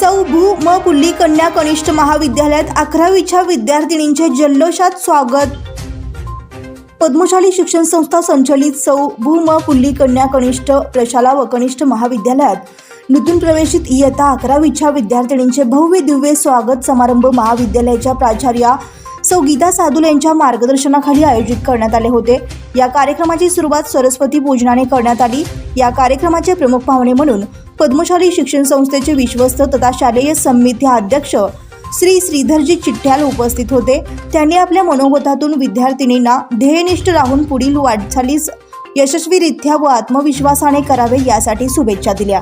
सौ भू म पुल्ली कन्या कनिष्ठ महाविद्यालयात अकरावीच्या विद्यार्थिनींचे जल्लोषात स्वागत. पद्मशाली शिक्षण संस्था संचलित सौ भू म पुल्ली कन्या कनिष्ठ प्रशाला व कनिष्ठ महाविद्यालयात नूतन प्रवेशित इयत्ता अकरावीच्या विद्यार्थिनींचे भव्य दिव्य स्वागत समारंभ महाविद्यालयाच्या प्राचार्या सौ गीता सादुल यांच्या मार्गदर्शनाखाली आयोजित करण्यात आले होते. या कार्यक्रमाची सुरुवात सरस्वती पूजनाने करण्यात आली. या कार्यक्रमाचे प्रमुख पाहुणे म्हणून पद्मशाली शिक्षण संस्थेचे विश्वस्त तथा शालेय समिती अध्यक्ष श्री श्रीधरजी चिठ्ठ्याल उपस्थित होते. त्यांनी आपल्या मनोगतातून विद्यार्थिनींना ध्येयनिष्ठ राहून पुढील वाटचालीस यशस्वीरित्या व आत्मविश्वासाने करावे यासाठी शुभेच्छा दिल्या.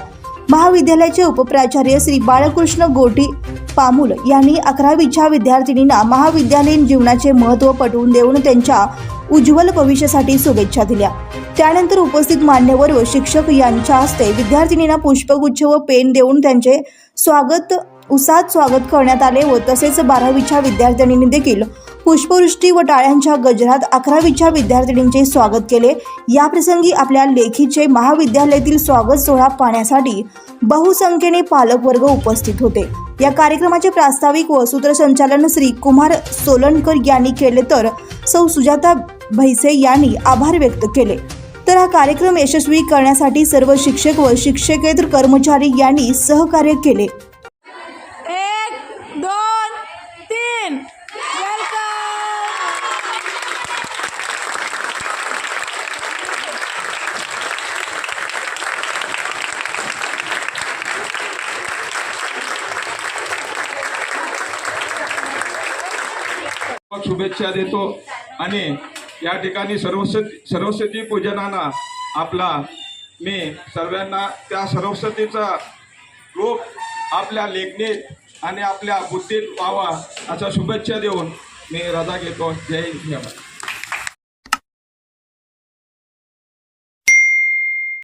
महाविद्यालयाचे उपप्राचार्य श्री बाळकृष्ण गोटी पामुल यांनी अकरावीच्या विद्यार्थिनींना महाविद्यालयीन जीवनाचे महत्त्व पटवून देऊन त्यांच्या उज्ज्वल भविष्यासाठी शुभेच्छा दिल्या. त्यानंतर उपस्थित मान्यवर व शिक्षक यांच्या हस्ते विद्यार्थिनींना पुष्पगुच्छ व पेन देऊन त्यांचे स्वागत उसात स्वागत करण्यात आले व तसेच बारावीच्या विद्यार्थिनींनी देखील पुष्पवृष्टी व टाळ्यांच्या गजरात अकरावीच्या विद्यार्थिनींचे स्वागत केले. याप्रसंगी आपल्या लेखीचे महाविद्यालयातील स्वागत सोहळा पाहण्यासाठी बहुसंख्येने पालकवर्ग उपस्थित होते. या कार्यक्रमाचे प्रास्ताविक व सूत्रसंचालन श्री कुमार सोलनकर यांनी केले तर सौ सुजाता भैसे यांनी आभार व्यक्त केले. तर हा कार्यक्रम यशस्वी करण्यासाठी सर्व शिक्षक व शिक्षकेतर कर्मचारी यांनी सहकार्य केले. मग शुभेच्छा देतो. आणि या ठिकाणी सरस्वती सरस्वती पूजनाना आपला मी सर्वांना त्या सरस्वतीचा रूप आपल्या लेखणीत आणि आपल्या बुद्धीत व्हावा अशा शुभेच्छा देऊन मी रजा घेतो. जय हिंद.